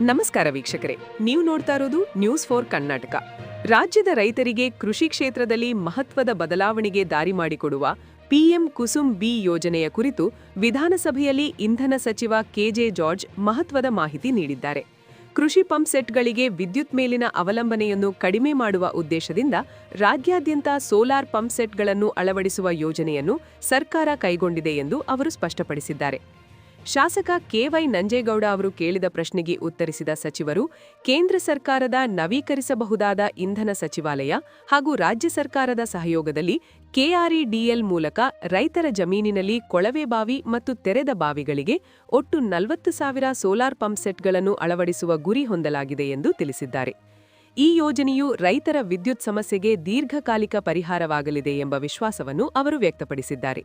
ನಮಸ್ಕಾರ ವೀಕ್ಷಕರೇ. ನೀವು ನೋಡ್ತಾ ಇರೋದು ನ್ಯೂಸ್ ಫೋರ್ ಕರ್ನಾಟಕ ರಾಜ್ಯದ ರೈತರಿಗೆ ಕೃಷಿ ಕ್ಷೇತ್ರದಲ್ಲಿ ಮಹತ್ವದ ಬದಲಾವಣೆಗೆ ದಾರಿ ಮಾಡಿಕೊಡುವ ಪಿಎಂ ಕುಸುಮ್ ಬಿ ಯೋಜನೆಯ ಕುರಿತು ವಿಧಾನಸಭೆಯಲ್ಲಿ ಇಂಧನ ಸಚಿವ ಕೆಜೆ ಜಾರ್ಜ್ ಮಹತ್ವದ ಮಾಹಿತಿ ನೀಡಿದ್ದಾರೆ. ಕೃಷಿ ಪಂಪ್ ಸೆಟ್ಗಳಿಗೆ ವಿದ್ಯುತ್ ಮೇಲಿನ ಅವಲಂಬನೆಯನ್ನು ಕಡಿಮೆ ಮಾಡುವ ಉದ್ದೇಶದಿಂದ ರಾಜ್ಯಾದ್ಯಂತ ಸೋಲಾರ್ ಪಂಪ್ ಸೆಟ್ಗಳನ್ನು ಅಳವಡಿಸುವ ಯೋಜನೆಯನ್ನು ಸರ್ಕಾರ ಕೈಗೊಂಡಿದೆ ಎಂದು ಅವರು ಸ್ಪಷ್ಟಪಡಿಸಿದ್ದಾರೆ. ಶಾಸಕ ಕೆವೈ ನಂಜೇಗೌಡ ಅವರು ಕೇಳಿದ ಪ್ರಶ್ನೆಗೆ ಉತ್ತರಿಸಿದ ಸಚಿವರು, ಕೇಂದ್ರ ಸರ್ಕಾರದ ನವೀಕರಿಸಬಹುದಾದ ಇಂಧನ ಸಚಿವಾಲಯ ಹಾಗೂ ರಾಜ್ಯ ಸರ್ಕಾರದ ಸಹಯೋಗದಲ್ಲಿ ಕೆಆರ್ಇಡಿಎಲ್ ಮೂಲಕ ರೈತರ ಜಮೀನಿನಲ್ಲಿ ಕೊಳವೆ ಬಾವಿ ಮತ್ತು ತೆರೆದ ಬಾವಿಗಳಿಗೆ ಒಟ್ಟು ನಲವತ್ತು ಸಾವಿರ ಸೋಲಾರ್ ಪಂಪ್ ಸೆಟ್ಗಳನ್ನು ಅಳವಡಿಸುವ ಗುರಿ ಹೊಂದಲಾಗಿದೆ ಎಂದು ತಿಳಿಸಿದ್ದಾರೆ. ಈ ಯೋಜನೆಯು ರೈತರ ವಿದ್ಯುತ್ ಸಮಸ್ಯೆಗೆ ದೀರ್ಘಕಾಲಿಕ ಪರಿಹಾರವಾಗಲಿದೆ ಎಂಬ ವಿಶ್ವಾಸವನ್ನು ಅವರು ವ್ಯಕ್ತಪಡಿಸಿದ್ದಾರೆ.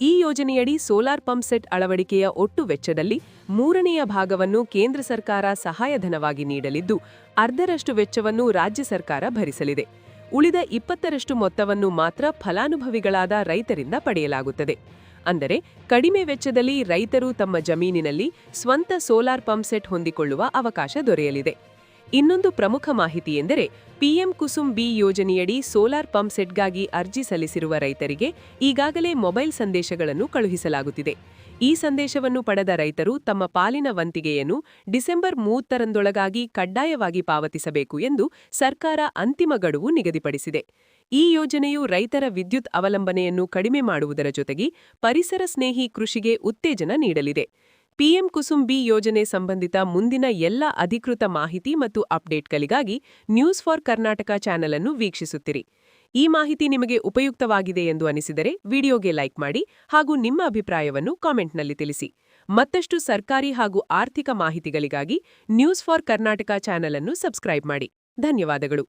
ಈ ಯೋಜನೆಯಡಿ ಸೋಲಾರ್ ಪಂಪ್ ಸೆಟ್ ಅಳವಡಿಕೆಯ ಒಟ್ಟು ವೆಚ್ಚದಲ್ಲಿ ಮೂರನೆಯ ಭಾಗವನ್ನು ಕೇಂದ್ರ ಸರ್ಕಾರ ಸಹಾಯಧನವಾಗಿ ನೀಡಲಿದ್ದು, ಅರ್ಧರಷ್ಟು ವೆಚ್ಚವನ್ನು ರಾಜ್ಯ ಸರ್ಕಾರ ಭರಿಸಲಿದೆ. ಉಳಿದ ಇಪ್ಪತ್ತರಷ್ಟು ಮೊತ್ತವನ್ನು ಮಾತ್ರ ಫಲಾನುಭವಿಗಳಾದ ರೈತರಿಂದ ಪಡೆಯಲಾಗುತ್ತದೆ. ಅಂದರೆ, ಕಡಿಮೆ ವೆಚ್ಚದಲ್ಲಿ ರೈತರು ತಮ್ಮ ಜಮೀನಿನಲ್ಲಿ ಸ್ವಂತ ಸೋಲಾರ್ ಪಂಪ್ ಸೆಟ್ ಹೊಂದಿಕೊಳ್ಳುವ ಅವಕಾಶ ದೊರೆಯಲಿದೆ. ಇನ್ನೊಂದು ಪ್ರಮುಖ ಮಾಹಿತಿ ಎಂದರೆ ಪಿಎಂ ಕುಸುಮ್ ಬಿ ಯೋಜನೆಯಡಿ ಸೋಲಾರ್ ಪಂಪ್ ಸೆಟ್ಗಾಗಿ ಅರ್ಜಿ ಸಲ್ಲಿಸಿರುವ ರೈತರಿಗೆ ಈಗಾಗಲೇ ಮೊಬೈಲ್ ಸಂದೇಶಗಳನ್ನು ಕಳುಹಿಸಲಾಗುತ್ತಿದೆ. ಈ ಸಂದೇಶವನ್ನು ಪಡೆದ ರೈತರು ತಮ್ಮ ಪಾಲಿನ ವಂತಿಗೆಯನ್ನು ಡಿಸೆಂಬರ್ ಮೂವತ್ತರಂದೊಳಗಾಗಿ ಕಡ್ಡಾಯವಾಗಿ ಪಾವತಿಸಬೇಕು ಎಂದು ಸರ್ಕಾರ ಅಂತಿಮ ಗಡುವು ನಿಗದಿಪಡಿಸಿದೆ. ಈ ಯೋಜನೆಯು ರೈತರ ವಿದ್ಯುತ್ ಅವಲಂಬನೆಯನ್ನು ಕಡಿಮೆ ಮಾಡುವುದರ ಜೊತೆಗೆ ಪರಿಸರ ಸ್ನೇಹಿ ಕೃಷಿಗೆ ಉತ್ತೇಜನ ನೀಡಲಿದೆ. ಪಿಎಂ ಕುಸುಮ್ ಬಿ ಯೋಜನೆ ಸಂಬಂಧಿತ ಮುಂದಿನ ಎಲ್ಲ ಅಧಿಕೃತ ಮಾಹಿತಿ ಮತ್ತು ಅಪ್ಡೇಟ್ಗಳಿಗಾಗಿ ನ್ಯೂಸ್ ಫಾರ್ ಕರ್ನಾಟಕ ಚಾನೆಲ್ ಅನ್ನು ವೀಕ್ಷಿಸುತ್ತಿರಿ. ಈ ಮಾಹಿತಿ ನಿಮಗೆ ಉಪಯುಕ್ತವಾಗಿದೆ ಎಂದು ಅನಿಸಿದರೆ ವಿಡಿಯೋಗೆ ಲೈಕ್ ಮಾಡಿ ಹಾಗೂ ನಿಮ್ಮ ಅಭಿಪ್ರಾಯವನ್ನು ಕಾಮೆಂಟ್ನಲ್ಲಿ ತಿಳಿಸಿ. ಮತ್ತಷ್ಟು ಸರ್ಕಾರಿ ಹಾಗೂ ಆರ್ಥಿಕ ಮಾಹಿತಿಗಳಿಗಾಗಿ ನ್ಯೂಸ್ ಫಾರ್ ಕರ್ನಾಟಕ ಚಾನೆಲ್ ಅನ್ನು ಸಬ್ಸ್ಕ್ರೈಬ್ ಮಾಡಿ. ಧನ್ಯವಾದಗಳು.